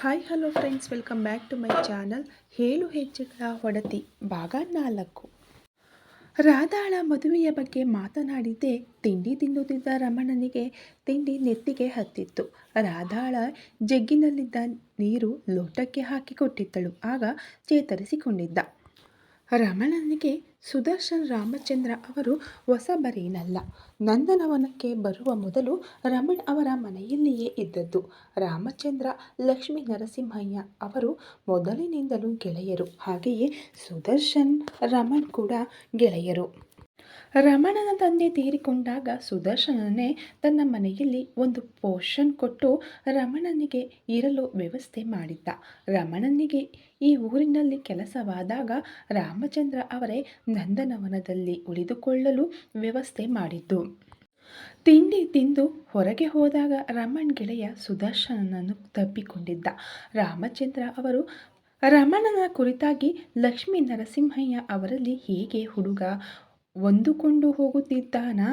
Hi hello friends welcome back to my channel ಏಳು ಹೆಜ್ಜೆಗಳ ಹೊಡತಿ ಭಾಗ ನಾಲ್ಕು. ರಾಧಾಳ ಮದುವೆಯ ಬಗ್ಗೆ ಮಾತನಾಡಿದ್ದೇ ತಿಂಡಿ ತಿನ್ನುತ್ತಿದ್ದ ರಮಣನಿಗೆ ತಿಂಡಿ ನೆತ್ತಿಗೆ ಹತ್ತಿತ್ತು. ರಾಧಾಳ ಜಗ್ಗಿನಲ್ಲಿದ್ದ ನೀರು ಲೋಟಕ್ಕೆ ಹಾಕಿ ಕೊಟ್ಟಿದ್ದಳು ಆಗ ಚೇತರಿಸಿಕೊಂಡಿದ್ದ. ರಮಣನಿಗೆ ಸುದರ್ಶನ್ ರಾಮಚಂದ್ರ ಅವರು ಹೊಸಬರೇನಲ್ಲ ನಂದನವನಕ್ಕೆ ಬರುವ ಮೊದಲು ರಮಣ್ ಅವರ ಮನೆಯಲ್ಲಿಯೇ ಇದ್ದದ್ದು. ರಾಮಚಂದ್ರ, ಲಕ್ಷ್ಮೀ ನರಸಿಂಹಯ್ಯ ಅವರು ಮೊದಲಿನಿಂದಲೂ ಗೆಳೆಯರು. ಹಾಗೆಯೇ ಸುದರ್ಶನ್, ರಮಣ್ ಕೂಡ ಗೆಳೆಯರು. ರಮಣನ ತಂದೆ ತೀರಿಕೊಂಡಾಗ ಸುದರ್ಶನನೇ ತನ್ನ ಮನೆಯಲ್ಲಿ ಒಂದು ಪೋಷನ್ ಕೊಟ್ಟು ರಮಣನಿಗೆ ಇರಲು ವ್ಯವಸ್ಥೆ ಮಾಡಿದ್ದ. ರಮಣನಿಗೆ ಈ ಊರಿನಲ್ಲಿ ಕೆಲಸವಾದಾಗ ರಾಮಚಂದ್ರ ಅವರೇ ನಂದನವನದಲ್ಲಿ ಉಳಿದುಕೊಳ್ಳಲು ವ್ಯವಸ್ಥೆ ಮಾಡಿದ್ದು. ತಿಂಡಿ ತಿಂದು ಹೊರಗೆ ಹೋದಾಗ ರಮಣ್ ಗೆಳೆಯ ಸುದರ್ಶನನನ್ನು ತಪ್ಪಿಕೊಂಡಿದ್ದ. ರಾಮಚಂದ್ರ ಅವರು ರಮಣನ ಕುರಿತಾಗಿ ಲಕ್ಷ್ಮೀ ನರಸಿಂಹಯ್ಯ ಅವರಲ್ಲಿ ಹೇಗೆ ಹುಡುಗ ಹೊಂದಿಕೊಂಡು ಹೋಗುತ್ತಿದ್ದಾನಾ?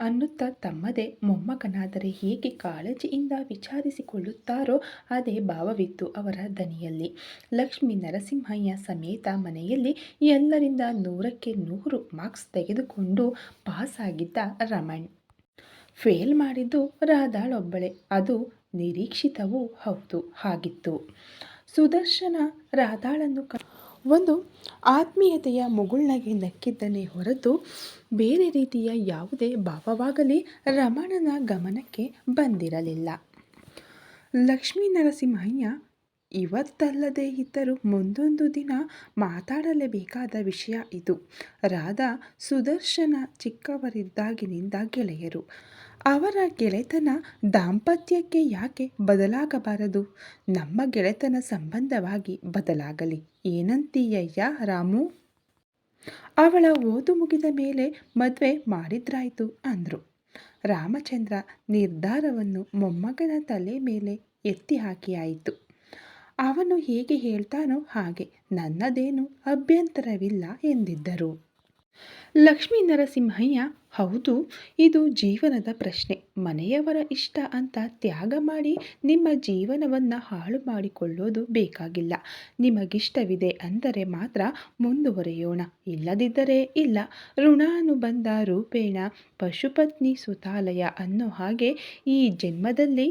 ಅನ್ನುತ್ತಾ ತಮ್ಮದೇ ಮೊಮ್ಮಗನಾದರೆ ಹೇಗೆ ಕಾಳಜಿಯಿಂದ ವಿಚಾರಿಸಿಕೊಳ್ಳುತ್ತಾರೋ ಅದೇ ಭಾವವಿತ್ತು ಅವರ ದನಿಯಲ್ಲಿ. ಲಕ್ಷ್ಮೀ ನರಸಿಂಹಯ್ಯ ಸಮೇತ ಮನೆಯಲ್ಲಿ ಎಲ್ಲರಿಂದ ನೂರಕ್ಕೆ ನೂರು ಮಾರ್ಕ್ಸ್ ತೆಗೆದುಕೊಂಡು ಪಾಸಾಗಿದ್ದ ರಮಣ್. ಫೇಲ್ ಮಾಡಿದ್ದು ರಾಧಾಳೊಬ್ಬಳೆ. ಅದು ನಿರೀಕ್ಷಿತವೂ ಹೌದು. ಹಾಗಿತ್ತು. ಸುದರ್ಶನ ರಾಧಾಳನ್ನು ಕ ಒಂದು ಆತ್ಮೀಯತೆಯ ಮುಗುಳ್ನಗೆ ನಕ್ಕಿದ್ದನೇ ಹೊರತು ಬೇರೆ ರೀತಿಯ ಯಾವುದೇ ಭಾವವಾಗಲಿ ರಮಣನ ಗಮನಕ್ಕೆ ಬಂದಿರಲಿಲ್ಲ. ಲಕ್ಷ್ಮೀ ನರಸಿಂಹಯ್ಯ ಇವತ್ತಲ್ಲದೆ ಇದ್ದರೂ ಮುಂದೊಂದು ದಿನ ಮಾತಾಡಲೇಬೇಕಾದ ವಿಷಯ ಇದು. ರಾಧಾ ಸುದರ್ಶನ ಚಿಕ್ಕವರಿದ್ದಾಗಿನಿಂದ ಗೆಳೆಯರು. ಅವರ ಗೆಳೆತನ ದಾಂಪತ್ಯಕ್ಕೆ ಯಾಕೆ ಬದಲಾಗಬಾರದು? ನಮ್ಮ ಗೆಳೆತನ ಸಂಬಂಧವಾಗಿ ಬದಲಾಗಲಿ. ಏನಂತೀಯಯ್ಯ ರಾಮು? ಅವಳ ಓದು ಮುಗಿದ ಮೇಲೆ ಮದುವೆ ಮಾಡಿದ್ರಾಯ್ತು ಅಂದರು. ರಾಮಚಂದ್ರ ನಿರ್ಧಾರವನ್ನು ಮೊಮ್ಮಗನ ತಲೆ ಮೇಲೆ ಎತ್ತಿ ಹಾಕಿ ಆಯಿತು ಅವನು ಹೇಗೆ ಹೇಳ್ತಾನೋ ಹಾಗೆ ನನ್ನದೇನು ಅಭ್ಯಂತರವಿಲ್ಲ ಎಂದಿದ್ದರು. ಲಕ್ಷ್ಮೀ ನರಸಿಂಹಯ್ಯ ಹೌದು, ಇದು ಜೀವನದ ಪ್ರಶ್ನೆ. ಮನೆಯವರ ಇಷ್ಟ ಅಂತ ತ್ಯಾಗ ಮಾಡಿ ನಿಮ್ಮ ಜೀವನವನ್ನು ಹಾಳು ಮಾಡಿಕೊಳ್ಳೋದು ಬೇಕಾಗಿಲ್ಲ. ನಿಮಗಿಷ್ಟವಿದೆ ಅಂದರೆ ಮಾತ್ರ ಮುಂದುವರೆಯೋಣ. ಇಲ್ಲದಿದ್ದರೆ ಇಲ್ಲ. ಋಣಾನುಬಂಧ ರೂಪೇಣ ಪಶುಪತ್ನಿ ಸುತಾಲಯ ಅನ್ನೋ ಹಾಗೆ ಈ ಜನ್ಮದಲ್ಲಿ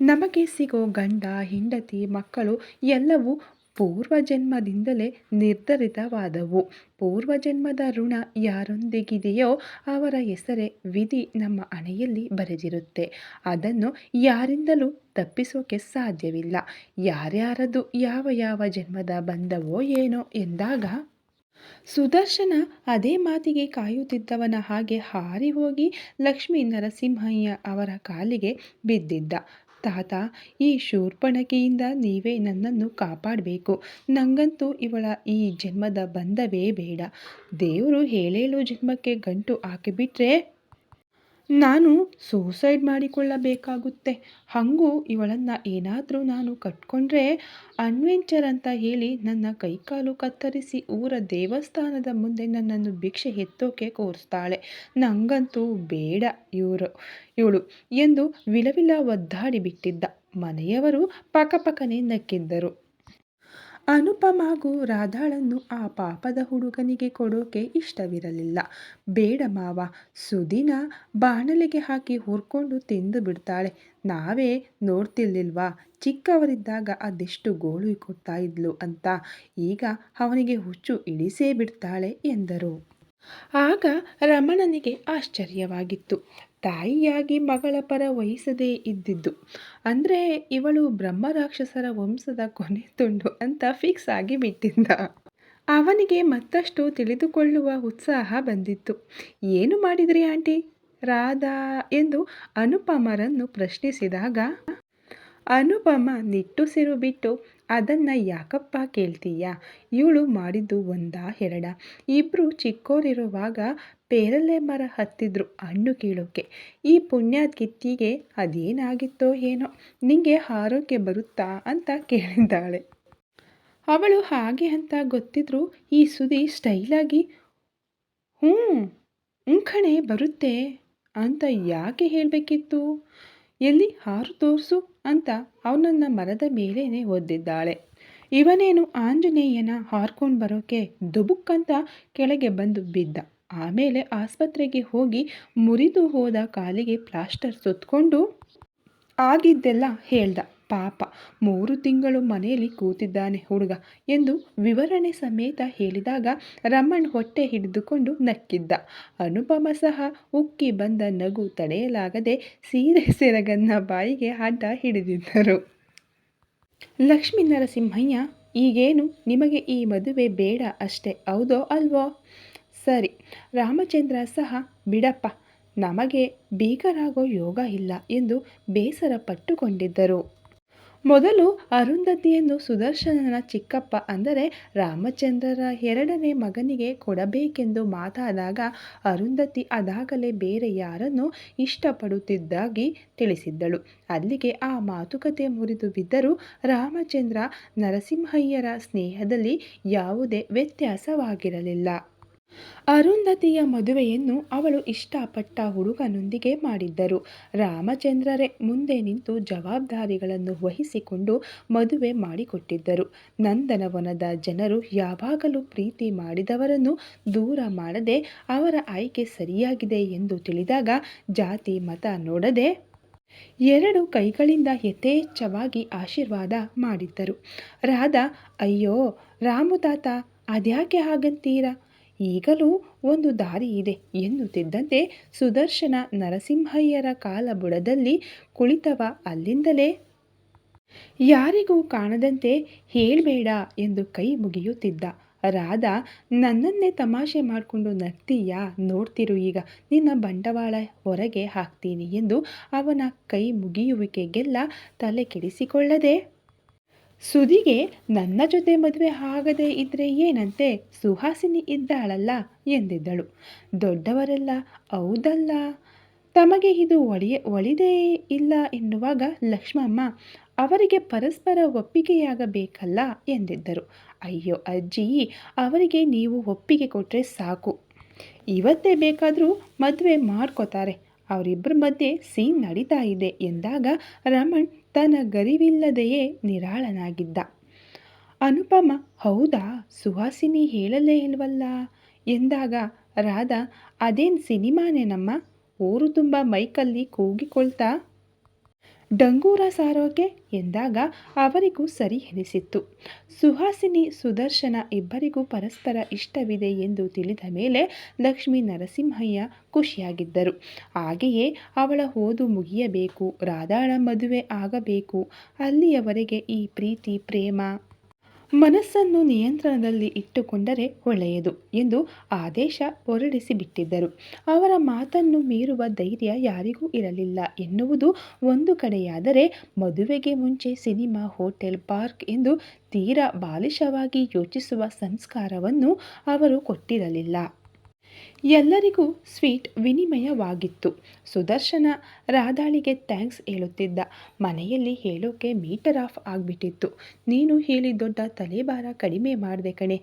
ನಮಗೆ ಸಿಗೋ ಗಂಡ, ಹೆಂಡತಿ, ಮಕ್ಕಳು ಎಲ್ಲವೂ ಪೂರ್ವಜನ್ಮದಿಂದಲೇ ನಿರ್ಧರಿತವಾದವು. ಪೂರ್ವಜನ್ಮದ ಋಣ ಯಾರೊಂದಿಗಿದೆಯೋ ಅವರ ಹೆಸರೇ ವಿಧಿ ನಮ್ಮ ಹಣೆಯಲ್ಲಿ ಬರೆದಿರುತ್ತೆ. ಅದನ್ನು ಯಾರಿಂದಲೂ ತಪ್ಪಿಸೋಕೆ ಸಾಧ್ಯವಿಲ್ಲ. ಯಾರ್ಯಾರದು ಯಾವ ಯಾವ ಜನ್ಮದ ಬಂದವೋ ಏನೋ ಎಂದಾಗ ಸುದರ್ಶನ ಅದೇ ಮಾತಿಗೆ ಕಾಯುತ್ತಿದ್ದವನ ಹಾಗೆ ಹಾರಿ ಹೋಗಿ ಲಕ್ಷ್ಮೀ ನರಸಿಂಹಯ್ಯ ಅವರ ಕಾಲಿಗೆ ಬಿದ್ದಿದ್ದ. ತಾತ, ಈ ಶೂರ್ಪಣಕೆಯಿಂದ ನೀವೇ ನನ್ನನ್ನು ಕಾಪಾಡಬೇಕು. ನನಗಂತೂ ಇವಳ ಈ ಜನ್ಮದ ಬಂಧವೇ ಬೇಡ. ದೇವರು ಹೇಳೇಳು ಜನ್ಮಕ್ಕೆ ಗಂಟು ಹಾಕಿಬಿಟ್ರೆ ನಾನು ಸೂಸೈಡ್ ಮಾಡಿಕೊಳ್ಳಬೇಕಾಗುತ್ತೆ. ಹಾಗೂ ಇವಳನ್ನು ಏನಾದರೂ ನಾನು ಕಟ್ಕೊಂಡ್ರೆ ಅನ್ವೆಂಚರ್ ಅಂತ ಹೇಳಿ ನನ್ನ ಕೈಕಾಲು ಕತ್ತರಿಸಿ ಊರ ದೇವಸ್ಥಾನದ ಮುಂದೆ ನನ್ನನ್ನು ಭಿಕ್ಷೆ ಎತ್ತೋಕೆ ಕೋರಿಸ್ತಾಳೆ. ನನಗಂತೂ ಬೇಡ ಇವರು, ಇವಳು ಎಂದು ವಿಲವಿಲ ಒದ್ದಾಡಿಬಿಟ್ಟಿದ್ದ. ಮನೆಯವರು ಪಕಪಕನೆ ನಕ್ಕಿದ್ದರು. ಅನುಪಮಾಗೂ ರಾಧಾಳನ್ನು ಆ ಪಾಪದ ಹುಡುಗನಿಗೆ ಕೊಡೋಕೆ ಇಷ್ಟವಿರಲಿಲ್ಲ. ಬೇಡ ಮಾವ, ಸುದಿನ ಬಾಣಲೆಗೆ ಹಾಕಿ ಹುರ್ಕೊಂಡು ತಿಂದು ಬಿಡ್ತಾಳೆ. ನಾವೇ ನೋಡ್ತಿರ್ಲಿಲ್ವಾ? ಚಿಕ್ಕವರಿದ್ದಾಗ ಅದೆಷ್ಟು ಗೋಳು ಕೊಡ್ತಾ ಇದ್ಲು ಅಂತ. ಈಗ ಅವನಿಗೆ ಹುಚ್ಚು ಇಳಿಸೇ ಬಿಡ್ತಾಳೆ ಎಂದರು. ಆಗ ರಮಣನಿಗೆ ಆಶ್ಚರ್ಯವಾಗಿತ್ತು. ತಾಯಿಯಾಗಿ ಮಗಳ ಪರ ವಹಿಸದೇ ಇದ್ದಿದ್ದು. ಅಂದರೆ ಇವಳು ಬ್ರಹ್ಮರಾಕ್ಷಸರ ವಂಶದ ಕೊನೆ ತುಂಡು ಅಂತ ಫಿಕ್ಸ್ ಆಗಿ ಬಿಟ್ಟಿದ್ದ. ಅವನಿಗೆ ಮತ್ತಷ್ಟು ತಿಳಿದುಕೊಳ್ಳುವ ಉತ್ಸಾಹ ಬಂದಿತ್ತು. ಏನು ಮಾಡಿದ್ರಿ ಆಂಟಿ? ರಾಧಾ ಎಂದು ಅನುಪಮರನ್ನು ಪ್ರಶ್ನಿಸಿದಾಗ, ಅನುಪಮ ನಿಟ್ಟುಸಿರು ಬಿಟ್ಟು ಅದನ್ನು ಯಾಕಪ್ಪ ಕೇಳ್ತೀಯ? ಇವಳು ಮಾಡಿದ್ದು ಒಂದಾ ಎರಡ? ಇಬ್ಬರು ಚಿಕ್ಕೋರಿರುವಾಗ ಪೇರಲೆ ಮರ ಹತ್ತಿದ್ರು ಹಣ್ಣು ಕೀಳೋಕೆ. ಈ ಪುಣ್ಯಾತ್ಕಿತ್ತಿಗೆ ಅದೇನಾಗಿತ್ತೋ ಏನೋ? ನಿಂಗೆ ಆರೋಗ್ಯ ಬರುತ್ತಾ ಅಂತ ಕೇಳಿದ್ದಾಳೆ. ಅವಳು ಹಾಗೆ ಅಂತ ಗೊತ್ತಿದ್ರು ಈ ಸುದಿ ಸ್ಟೈಲಾಗಿ ಹ್ಞೂ ಉಂಕಣೆ ಬರುತ್ತೆ ಅಂತ ಯಾಕೆ ಹೇಳಬೇಕಿತ್ತು? ಎಲ್ಲಿ ಹಾರು ತೋರಿಸು? ಅಂತ ಅವನನ್ನ ಮರದ ಮೇಲೇನೆ ಒದ್ದಿದ್ದಾಳೆ. ಇವನೇನು ಆಂಜನೇಯನ ಹಾರ್ಕೊಂಡು ಬರೋಕೆ ದುಬುಕ್ಕಂತ ಕೆಳಗೆ ಬಂದು ಬಿದ್ದ. ಆಮೇಲೆ ಆಸ್ಪತ್ರೆಗೆ ಹೋಗಿ ಮುರಿದು ಹೋದ ಕಾಲಿಗೆ ಪ್ಲಾಸ್ಟರ್ ಸುತ್ತಕೊಂಡು ಆಗಿದ್ದೆಲ್ಲ ಹೇಳ್ದ. ಪಾಪ. ಮೂರು ತಿಂಗಳು ಮನೆಯಲ್ಲಿ ಕೂತಿದ್ದಾನೆ ಹುಡುಗ ಎಂದು ವಿವರಣೆ ಸಮೇತ ಹೇಳಿದಾಗ ರಮಣ್ ಹೊಟ್ಟೆ ಹಿಡಿದುಕೊಂಡು ನಕ್ಕಿದ್ದ. ಅನುಪಮ ಸಹ ಉಕ್ಕಿ ಬಂದ ನಗು ತಡೆಯಲಾಗದೆ ಸೀರೆ ಸೆರಗನ್ನ ಬಾಯಿಗೆ ಅಡ್ಡ ಹಿಡಿದಿದ್ದರು. ಲಕ್ಷ್ಮೀ ನರಸಿಂಹಯ್ಯ, ಈಗೇನು? ನಿಮಗೆ ಈ ಮದುವೆ ಬೇಡ ಅಷ್ಟೇ, ಹೌದೋ ಅಲ್ವೋ? ಸರಿ, ರಾಮಚಂದ್ರ ಸಹ, ಬಿಡಪ್ಪ, ನಮಗೆ ಬೀಗರಾಗೋ ಯೋಗ ಇಲ್ಲ ಎಂದು ಬೇಸರ ಪಟ್ಟುಕೊಂಡಿದ್ದರು. ಮೊದಲು ಅರುಂಧತಿಯನ್ನು ಸುದರ್ಶನನ ಚಿಕ್ಕಪ್ಪ ಅಂದರೆ ರಾಮಚಂದ್ರರ ಎರಡನೇ ಮಗನಿಗೆ ಕೊಡಬೇಕೆಂದು ಮಾತಾದಾಗ ಅರುಂಧತಿ ಅದಾಗಲೇ ಬೇರೆ ಯಾರನ್ನು ಇಷ್ಟಪಡುತ್ತಿದ್ದಾಗಿ ತಿಳಿಸಿದ್ದಳು. ಅಲ್ಲಿಗೆ ಆ ಮಾತುಕತೆ ಮುರಿದು ಬಿದ್ದರೂ ರಾಮಚಂದ್ರ ನರಸಿಂಹಯ್ಯರ ಸ್ನೇಹದಲ್ಲಿ ಯಾವುದೇ ವ್ಯತ್ಯಾಸವಾಗಿರಲಿಲ್ಲ. ಅರುಂಧತಿಯ ಮದುವೆಯನ್ನು ಅವಳು ಇಷ್ಟಪಟ್ಟ ಹುಡುಗನೊಂದಿಗೆ ಮಾಡಿದ್ದರು. ರಾಮಚಂದ್ರರೇ ಮುಂದೆ ನಿಂತು ಜವಾಬ್ದಾರಿಗಳನ್ನು ವಹಿಸಿಕೊಂಡು ಮದುವೆ ಮಾಡಿಕೊಟ್ಟಿದ್ದರು. ನಂದನವನದ ಜನರು ಯಾವಾಗಲೂ ಪ್ರೀತಿ ಮಾಡಿದವರನ್ನು ದೂರ ಮಾಡದೆ ಅವರ ಆಯ್ಕೆ ಸರಿಯಾಗಿದೆ ಎಂದು ತಿಳಿದಾಗ ಜಾತಿ, ಮತ ನೋಡದೆ ಎರಡು ಕೈಗಳಿಂದ ಯಥೇಚ್ಛವಾಗಿ ಆಶೀರ್ವಾದ ಮಾಡಿದ್ದರು. ರಾಧಾ, ಅಯ್ಯೋ ರಾಮುತಾತ ಅದ್ಯಾಕೆ ಹಾಗಂತೀರಾ? ಈಗಲೂ ಒಂದು ದಾರಿ ಇದೆ ಎನ್ನುತ್ತಿದ್ದಂತೆ ಸುದರ್ಶನ ನರಸಿಂಹಯ್ಯರ ಕಾಲ ಬುಡದಲ್ಲಿ ಕುಳಿತವ ಅಲ್ಲಿಂದಲೇ. ಯಾರಿಗೂ ಕಾಣದಂತೆ ಹೇಳಬೇಡ ಎಂದು ಕೈ ಮುಗಿಯುತ್ತಿದ್ದ ರಾಧಾ, ನನ್ನನ್ನೇ ತಮಾಷೆ ಮಾಡಿಕೊಂಡು ನಗ್ತೀಯಾ? ನೋಡ್ತಿರು ಈಗ, ನಿನ್ನ ಬಂಡವಾಳ ಹೊರಗೆ ಹಾಕ್ತೀನಿ ಎಂದು ಅವನ ಕೈ ಮುಗಿಯುವಿಕೆಗೆಲ್ಲ ತಲೆ ಕೆಡಿಸಿಕೊಳ್ಳದೆ ಸುದಿಗೆ ನನ್ನ ಜೊತೆ ಮದುವೆ ಆಗದೆ ಇದ್ರೆ ಏನಂತೆ? ಸುಹಾಸಿನಿ ಇದ್ದಾಳಲ್ಲ ಎಂದಿದ್ದಳು. ದೊಡ್ಡವರೆಲ್ಲ, ಹೌದಲ್ಲ? ತಮಗೆ ಇದು ಒಳಿಯ, ಒಳಿದೇ ಇಲ್ಲ ಎನ್ನುವಾಗ ಲಕ್ಷ್ಮಮ್ಮ, ಅವರಿಗೆ ಪರಸ್ಪರ ಒಪ್ಪಿಗೆಯಾಗಬೇಕಲ್ಲ ಎಂದಿದ್ದರು. ಅಯ್ಯೋ ಅಜ್ಜಿ, ಅವರಿಗೆ ನೀವು ಒಪ್ಪಿಗೆ ಕೊಟ್ಟರೆ ಸಾಕು. ಇವತ್ತೇ ಬೇಕಾದರೂ ಮದುವೆ ಮಾಡ್ಕೋತಾರೆ. ಅವರಿಬ್ಬರ ಮಧ್ಯೆ ಸೀನ್ ನಡೀತಾ ಇದೆ ಎಂದಾಗ ರಮಣ್ ತನ್ನ ಗರಿವಿಲ್ಲದೆಯೇ ನಿರಾಳನಾಗಿದ್ದ. ಅನುಪಮ, ಹೌದಾ, ಸುಹಾಸಿನಿ ಹೇಳಲೇ ಇಲ್ವಲ್ಲ? ಎಂದಾಗ ರಾಧಾ, ಅದೇನು ಸಿನಿಮಾನೇನಮ್ಮ ಊರು ತುಂಬ ಮೈಕಲ್ಲಿ ಕೂಗಿಕೊಳ್ತಾ ಡಂಗೂರ ಸಾರೋಕೆ ಎಂದಾಗ ಅವರಿಗೂ ಸರಿ ಎನಿಸಿತ್ತು. ಸುಹಾಸಿನಿ, ಸುದರ್ಶನ ಇಬ್ಬರಿಗೂ ಪರಸ್ಪರ ಇಷ್ಟವಿದೆ ಎಂದು ತಿಳಿದ ಮೇಲೆ ಲಕ್ಷ್ಮೀ ನರಸಿಂಹಯ್ಯ ಖುಷಿಯಾಗಿದ್ದರು. ಹಾಗೆಯೇ ಅವಳ ಓದು ಮುಗಿಯಬೇಕು, ರಾಧಾಳ ಮದುವೆ ಆಗಬೇಕು, ಅಲ್ಲಿಯವರೆಗೆ ಈ ಪ್ರೀತಿ, ಪ್ರೇಮ ಮನಸ್ಸನ್ನು ನಿಯಂತ್ರಣದಲ್ಲಿ ಇಟ್ಟುಕೊಂಡರೆ ಒಳ್ಳೆಯದು ಎಂದು ಆದೇಶ ಹೊರಡಿಸಿಬಿಟ್ಟಿದ್ದರು. ಅವರ ಮಾತನ್ನು ಮೀರುವ ಧೈರ್ಯ ಯಾರಿಗೂ ಇರಲಿಲ್ಲ ಎನ್ನುವುದು ಒಂದು ಕಡೆಯಾದರೆ ಮದುವೆಗೆ ಮುಂಚೆ ಸಿನಿಮಾ, ಹೋಟೆಲ್, ಪಾರ್ಕ್ ಎಂದು ತೀರಾ ಬಾಲಿಶವಾಗಿ ಯೋಚಿಸುವ ಸಂಸ್ಕಾರವನ್ನು ಅವರು ಕೊಟ್ಟಿರಲಿಲ್ಲ. ಎಲ್ಲರಿಗೂ ಸ್ವೀಟ್ ವಿನಿಮಯವಾಗಿತ್ತು. ಸುದರ್ಶನ ರಾಧಾಳಿಗೆ ಥ್ಯಾಂಕ್ಸ್ ಹೇಳುತ್ತಿದ್ದ. ಮನೆಯಲ್ಲಿ ಹೇಳೋಕೆ ಮೀಟರ್ ಆಫ್ ಆಗಿಬಿಟ್ಟಿತ್ತು. ನೀನು ಹೇಳಿ ದೊಡ್ಡ ತಲೆಭಾರ ಕಡಿಮೆ ಮಾಡಿದೆ ಕಣೆ.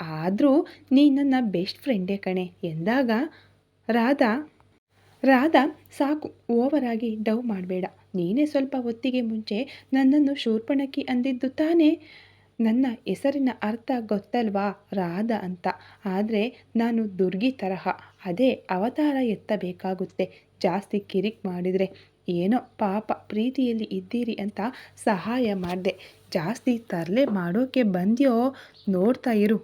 ಆದರೂ ನೀ ನನ್ನ ಬೆಸ್ಟ್ ಫ್ರೆಂಡೇ ಕಣೆ. ಎಂದಾಗ ರಾಧಾ ರಾಧಾ ಸಾಕು ಓವರಾಗಿ ಡವ್ ಮಾಡಬೇಡ. ನೀನೇ ಸ್ವಲ್ಪ ಹೊತ್ತಿಗೆ ಮುಂಚೆ ನನ್ನನ್ನು ಶೂರ್ಪಣಕಿ ಅಂದಿದ್ದು ತಾನೇ? ನನ್ನ ಹೆಸರಿನ ಅರ್ಥ ಗೊತ್ತಲ್ವಾ? ರಾಧ ಅಂತ. ಆದರೆ ನಾನು ದುರ್ಗಿ ತರಹ. ಅದೇ ಅವತಾರ ಎತ್ತಬೇಕಾಗುತ್ತೆ. ಜಾಸ್ತಿ ಕಿರಿಕ್ ಮಾಡಿದರೆ. ಏನೋ ಪಾಪ ಪ್ರೀತಿಯಲ್ಲಿ ಇದ್ದೀರಿ ಅಂತ ಸಹಾಯ ಮಾಡಿದೆ. ಜಾಸ್ತಿ ತರಲೆ ಮಾಡೋಕೆ ಬಂದ್ಯೋ ನೋಡ್ತಾ ಇರು.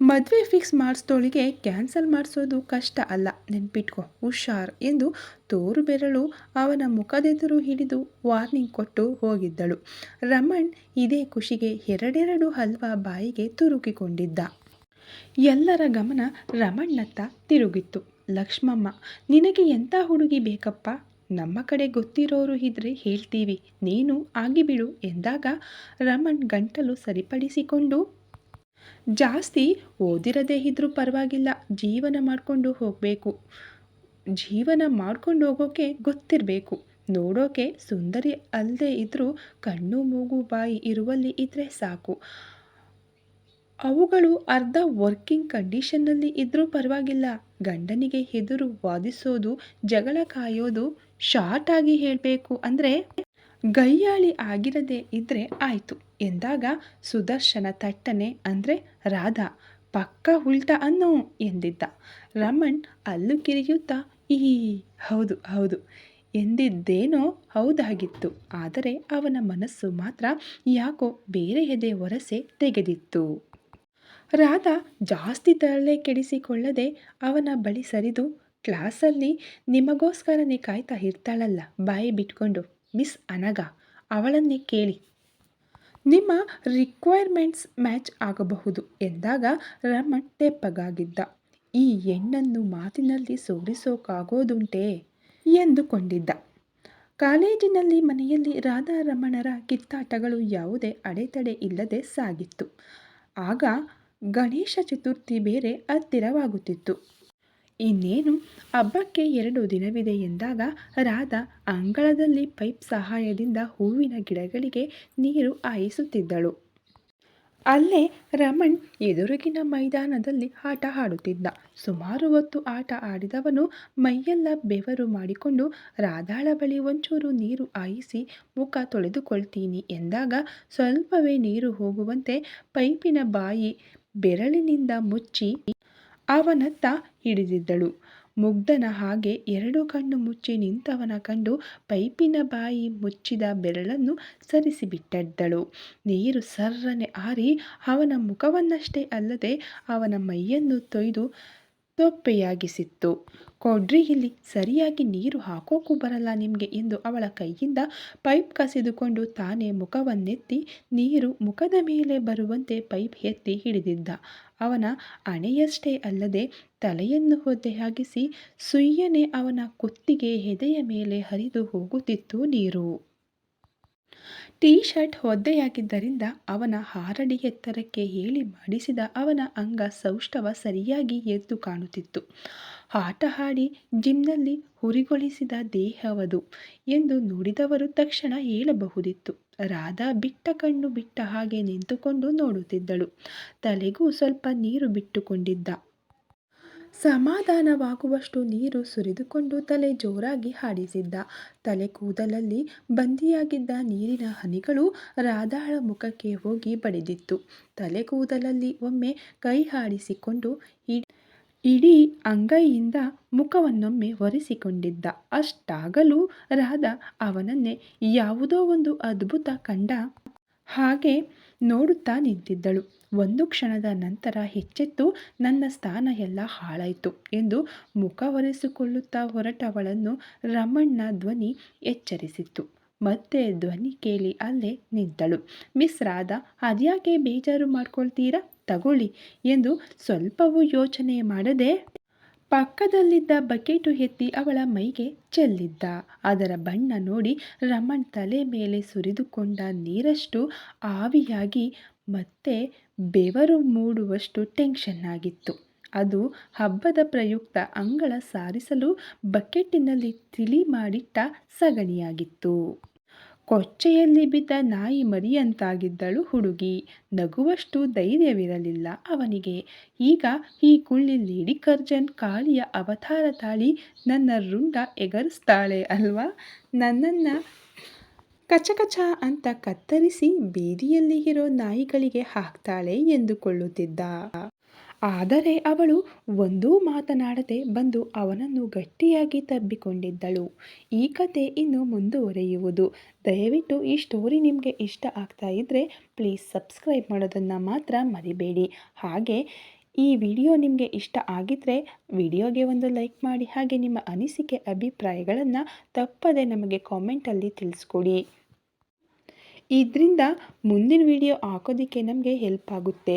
ಮದುವೆ ಫಿಕ್ಸ್ ಮಾಡಿಸ್ದೋಳಿಗೆ ಕ್ಯಾನ್ಸಲ್ ಮಾಡಿಸೋದು ಕಷ್ಟ ಅಲ್ಲ. ನೆನ್ಪಿಟ್ಕೊ, ಹುಷಾರ್ ಎಂದು ತೋರು ಬೆರಳು ಅವನ ಮುಖದೆದುರು ಹಿಡಿದು ವಾರ್ನಿಂಗ್ ಕೊಟ್ಟು ಹೋಗಿದ್ದಳು. ರಮಣ್ ಇದೇ ಖುಷಿಗೆ ಎರಡೆರಡು ಹಲ್ವಾ ಬಾಯಿಗೆ ತುರುಕಿಕೊಂಡಿದ್ದ. ಎಲ್ಲರ ಗಮನ ರಮಣ್ಣತ್ತ ತಿರುಗಿತ್ತು. ಲಕ್ಷ್ಮಮ್ಮ, ನಿನಗೆ ಎಂಥ ಹುಡುಗಿ ಬೇಕಪ್ಪ? ನಮ್ಮ ಕಡೆ ಗೊತ್ತಿರೋರು ಇದ್ರೆ ಹೇಳ್ತೀವಿ. ನೀನು ಆಗಿಬಿಡು ಎಂದಾಗ ರಮಣ್ ಗಂಟಲು ಸರಿಪಡಿಸಿಕೊಂಡು ಜಾಸ್ತಿ ಓದಿರದೇ ಇದ್ರೂ ಪರವಾಗಿಲ್ಲ, ಜೀವನ ಮಾಡಿಕೊಂಡು ಹೋಗಬೇಕು. ಜೀವನ ಮಾಡ್ಕೊಂಡು ಹೋಗೋಕೆ ಗೊತ್ತಿರಬೇಕು. ನೋಡೋಕೆ ಸುಂದರಿ ಅಲ್ಲದೆ ಇದ್ದರೂ ಕಣ್ಣು, ಮೂಗು, ಬಾಯಿ ಇರುವಲ್ಲಿ ಇದ್ದರೆ ಸಾಕು. ಅವುಗಳು ಅರ್ಧ ವರ್ಕಿಂಗ್ ಕಂಡೀಷನ್ನಲ್ಲಿ ಇದ್ದರೂ ಪರವಾಗಿಲ್ಲ. ಗಂಡನಿಗೆ ಎದುರು ವಾದಿಸೋದು, ಜಗಳ ಕಾಯೋದು ಶಾರ್ಟ್ ಆಗಿ ಹೇಳಬೇಕು ಅಂದರೆ ಗಯ್ಯಾಳಿ ಆಗಿರದೇ ಇದ್ರೆ ಆಯ್ತು. ಎಂದಾಗ ಸುದರ್ಶನ ತಟ್ಟನೆ ಅಂದರೆ ರಾಧಾ, ಪಕ್ಕ ಉಲ್ಟ ಅನ್ನೋ ಎಂದಿದ್ದ. ರಮಣ್ ಅಲ್ಲು ಕಿರಿಯುತ್ತಾ, ಈ, ಹೌದು ಹೌದು ಎಂದಿದ್ದೇನೋ ಹೌದಾಗಿತ್ತು. ಆದರೆ ಅವನ ಮನಸ್ಸು ಮಾತ್ರ ಯಾಕೋ ಬೇರೆ ಎದೆ ಒರಸೆ ತೆಗೆದಿತ್ತು. ರಾಧಾ ಜಾಸ್ತಿ ತಲೆ ಕೆಡಿಸಿಕೊಳ್ಳದೆ ಅವನ ಬಳಿ ಸರಿದು, ಕ್ಲಾಸಲ್ಲಿ ನಿಮಗೋಸ್ಕರನೇ ಕಾಯ್ತಾ ಇರ್ತಾಳಲ್ಲ, ಬಾಯಿ ಬಿಟ್ಕೊಂಡು. ಮಿಸ್ ಅನಗ ಅವಳನ್ನೇ ಕೇಳಿ. ನಿಮ್ಮ ರಿಕ್ವೈರ್ಮೆಂಟ್ಸ್ ಮ್ಯಾಚ್ ಆಗಬಹುದು ಎಂದಾಗ ರಮಣ್ ತೆಪ್ಪಗಾಗಿದ್ದ. ಈ ಹೆಣ್ಣನ್ನು ಮಾತಿನಲ್ಲಿ ಸೋಡಿಸೋಕಾಗೋದುಂಟೇ ಎಂದುಕೊಂಡಿದ್ದ. ಕಾಲೇಜಿನಲ್ಲಿ ಮನೆಯಲ್ಲಿ ರಾಧಾರಮಣರ ಕಿತ್ತಾಟಗಳು ಯಾವುದೇ ಅಡೆತಡೆ ಇಲ್ಲದೆ ಸಾಗಿತ್ತು. ಆಗ ಗಣೇಶ ಚತುರ್ಥಿ ಬೇರೆ ಹತ್ತಿರವಾಗುತ್ತಿತ್ತು. ಇನ್ನೇನು? ಹಬ್ಬಕ್ಕೆ ಎರಡು ದಿನವಿದೆ ಎಂದಾಗ ರಾಧಾ ಅಂಗಳದಲ್ಲಿ ಪೈಪ್ ಸಹಾಯದಿಂದ ಹೂವಿನ ಗಿಡಗಳಿಗೆ ನೀರು ಹಾಯಿಸುತ್ತಿದ್ದಳು. ಅಲ್ಲೇ ರಮಣ್ ಎದುರುಗಿನ ಮೈದಾನದಲ್ಲಿ ಆಟ ಆಡುತ್ತಿದ್ದ. ಸುಮಾರು ಹೊತ್ತು ಆಟ ಆಡಿದವನು ಮೈಯೆಲ್ಲ ಬೆವರು ಮಾಡಿಕೊಂಡು, ರಾಧಾಳ ಬಳಿ ಒಂಚೂರು ನೀರು ಹಾಯಿಸಿ ಮುಖ ತೊಳೆದುಕೊಳ್ತೀನಿ ಎಂದಾಗ ಸ್ವಲ್ಪವೇ ನೀರು ಹೋಗುವಂತೆ ಪೈಪಿನ ಬಾಯಿ ಬೆರಳಿನಿಂದ ಮುಚ್ಚಿ ಅವನತ್ತ ಹಿಡಿದಿದ್ದಳು. ಮುಗ್ಧನ ಹಾಗೆ ಎರಡು ಕಣ್ಣು ಮುಚ್ಚಿ ನಿಂತವನ ಕಂಡು ಪೈಪಿನ ಬಾಯಿ ಮುಚ್ಚಿದ ಬೆರಳನ್ನು ಸರಿಸಿಬಿಟ್ಟಿದ್ದಳು. ನೀರು ಸರ್ರನೆ ಆರಿ ಅವನ ಮುಖವನ್ನಷ್ಟೇ ಅಲ್ಲದೆ ಅವನ ಮೈಯನ್ನು ತೊಯ್ದು ತೊಪ್ಪೆಯಾಗಿಸಿತ್ತು. ಕೊಡ್ರಿ, ಇಲ್ಲಿ ಸರಿಯಾಗಿ ನೀರು ಹಾಕೋಕ್ಕೂ ಬರಲ್ಲ ನಿಮಗೆ ಎಂದು ಅವಳ ಕೈಯಿಂದ ಪೈಪ್ ಕಸಿದುಕೊಂಡು ತಾನೇ ಮುಖವನ್ನೆತ್ತಿ ನೀರು ಮುಖದ ಮೇಲೆ ಬರುವಂತೆ ಪೈಪ್ ಎತ್ತಿ ಹಿಡಿದಿದ್ದ. ಅವನ ಅಣೆಯಷ್ಟೇ ಅಲ್ಲದೆ ತಲೆಯನ್ನು ಒದ್ದೆಯಾಗಿಸಿ ಸುಯ್ಯನೆ ಅವನ ಕುತ್ತಿಗೆ ಹೆದೆಯ ಮೇಲೆ ಹರಿದು ಹೋಗುತ್ತಿತ್ತು ನೀರು. ಟೀ ಶರ್ಟ್ ಒದ್ದೆಯಾಗಿದ್ದರಿಂದ ಅವನ ಹಾರಡಿ ಎತ್ತರಕ್ಕೆ ಹೇಳಿ ಮಾಡಿಸಿದ ಅವನ ಅಂಗ ಸೌಷ್ಠವ ಸರಿಯಾಗಿ ಎದ್ದು ಕಾಣುತ್ತಿತ್ತು. ಆಟ ಆಡಿ ಜಿಮ್ನಲ್ಲಿ ಹುರಿಗೊಳಿಸಿದ ದೇಹವದು ಎಂದು ನೋಡಿದವರು ತಕ್ಷಣ ಹೇಳಬಹುದಿತ್ತು. ರಾಧಾ ಬಿಟ್ಟ ಕಣ್ಣು ಬಿಟ್ಟ ಹಾಗೆ ನಿಂತುಕೊಂಡು ನೋಡುತ್ತಿದ್ದಳು. ತಲೆಗೂ ಸ್ವಲ್ಪ ನೀರು ಬಿಟ್ಟುಕೊಂಡಿದ್ದ. ಸಮಾಧಾನವಾಗುವಷ್ಟು ನೀರು ಸುರಿದುಕೊಂಡು ತಲೆ ಜೋರಾಗಿ ಹಾಡಿಸಿದ್ದ. ತಲೆ ಕೂದಲಲ್ಲಿ ಬಂದಿಯಾಗಿದ್ದ ನೀರಿನ ಹನಿಗಳು ರಾಧಾಳ ಮುಖಕ್ಕೆ ಹೋಗಿ ಬಡಿದಿತ್ತು. ತಲೆ ಕೂದಲಲ್ಲಿ ಒಮ್ಮೆ ಕೈ ಹಾಡಿಸಿಕೊಂಡು ಇಡೀ ಅಂಗೈಯಿಂದ ಮುಖವನ್ನೊಮ್ಮೆ ಒರೆಸಿಕೊಂಡಿದ್ದ. ಅಷ್ಟಾಗಲೂ ರಾಧ ಅವನನ್ನೇ ಯಾವುದೋ ಒಂದು ಅದ್ಭುತ ಕಂಡ ಹಾಗೆ ನೋಡುತ್ತಾ ನಿಂತಿದ್ದಳು. ಒಂದು ಕ್ಷಣದ ನಂತರ ಹೆಚ್ಚೆತ್ತು ನನ್ನ ಸ್ಥಾನ ಎಲ್ಲ ಹಾಳಾಯಿತು ಎಂದು ಮುಖ ಒರೆಸಿಕೊಳ್ಳುತ್ತಾ ಹೊರಟವಳನ್ನು ರಮಣ್ಣ ಧ್ವನಿ ಎಚ್ಚರಿಸಿತ್ತು. ಮತ್ತೆ ಧ್ವನಿ ಕೇಳಿ ಅಲ್ಲೇ ನಿಂತಳು. ಮಿಸ್ ರಾಧಾ, ಅದ್ಯಾಕೆ ಬೇಜಾರು ಮಾಡ್ಕೊಳ್ತೀರಾ? ತಗೊಳ್ಳಿ ಎಂದು ಸ್ವಲ್ಪವೂ ಯೋಚನೆ ಮಾಡದೆ ಪಕ್ಕದಲ್ಲಿದ್ದ ಬಕೆಟು ಎತ್ತಿ ಅವಳ ಮೈಗೆ ಚೆಲ್ಲಿದ್ದ. ಅದರ ಬಣ್ಣ ನೋಡಿ ರಮಣ್ ತಲೆ ಮೇಲೆ ಸುರಿದುಕೊಂಡ ನೀರಷ್ಟು ಆವಿಯಾಗಿ ಮತ್ತೆ ಬೆವರು ಮೂಡುವಷ್ಟು ಟೆನ್ಷನ್ ಆಗಿತ್ತು. ಅದು ಹಬ್ಬದ ಪ್ರಯುಕ್ತ ಅಂಗಳ ಸಾರಿಸಲು ಬಕೆಟ್ಟಿನಲ್ಲಿ ತಿಳಿ ಮಾಡಿಟ್ಟ ಸಗಣಿಯಾಗಿತ್ತು. ಕೊಚ್ಚೆಯಲ್ಲಿ ಬಿದ್ದ ನಾಯಿ ಮರಿಯಂತಾಗಿದ್ದಳು ಹುಡುಗಿ. ನಗುವಷ್ಟು ಧೈರ್ಯವಿರಲಿಲ್ಲ ಅವನಿಗೆ. ಈಗ ಈ ಕುಳ್ಳಿ ಲೇಡಿ ಕರ್ಜನ್ ಕಾಳಿಯ ಅವತಾರ ತಾಳಿ ನನ್ನ ರುಂಡ ಎಗರಿಸ್ತಾಳೆ ಅಲ್ವಾ? ನನ್ನನ್ನು ಕಚಕಚ ಅಂತ ಕತ್ತರಿಸಿ ಬೀದಿಯಲ್ಲಿ ಇರೋ ನಾಯಿಗಳಿಗೆ ಹಾಕ್ತಾಳೆ ಎಂದುಕೊಳ್ಳುತ್ತಿದ್ದ. ಆದರೆ ಅವಳು ಒಂದೂ ಮಾತನಾಡದೆ ಬಂದು ಅವನನ್ನು ಗಟ್ಟಿಯಾಗಿ ತಬ್ಬಿಕೊಂಡಿದ್ದಳು. ಈ ಕತೆ ಇನ್ನು ಮುಂದುವರೆಯುವುದು. ದಯವಿಟ್ಟು ಈ ಸ್ಟೋರಿ ನಿಮಗೆ ಇಷ್ಟ ಆಗ್ತಾ ಇದ್ದರೆ ಪ್ಲೀಸ್ ಸಬ್ಸ್ಕ್ರೈಬ್ ಮಾಡೋದನ್ನು ಮಾತ್ರ ಮರಿಬೇಡಿ. ಹಾಗೆ ಈ ವಿಡಿಯೋ ನಿಮಗೆ ಇಷ್ಟ ಆಗಿದ್ದರೆ ವಿಡಿಯೋಗೆ ಒಂದು ಲೈಕ್ ಮಾಡಿ, ಹಾಗೆ ನಿಮ್ಮ ಅನಿಸಿಕೆ, ಅಭಿಪ್ರಾಯಗಳನ್ನು ತಪ್ಪದೆ ನಮಗೆ ಕಾಮೆಂಟಲ್ಲಿ ತಿಳಿಸ್ಕೊಡಿ. ಇದರಿಂದ ಮುಂದಿನ ವಿಡಿಯೋ ಹಾಕೋದಕ್ಕೆ ನಮಗೆ ಹೆಲ್ಪ್ ಆಗುತ್ತೆ.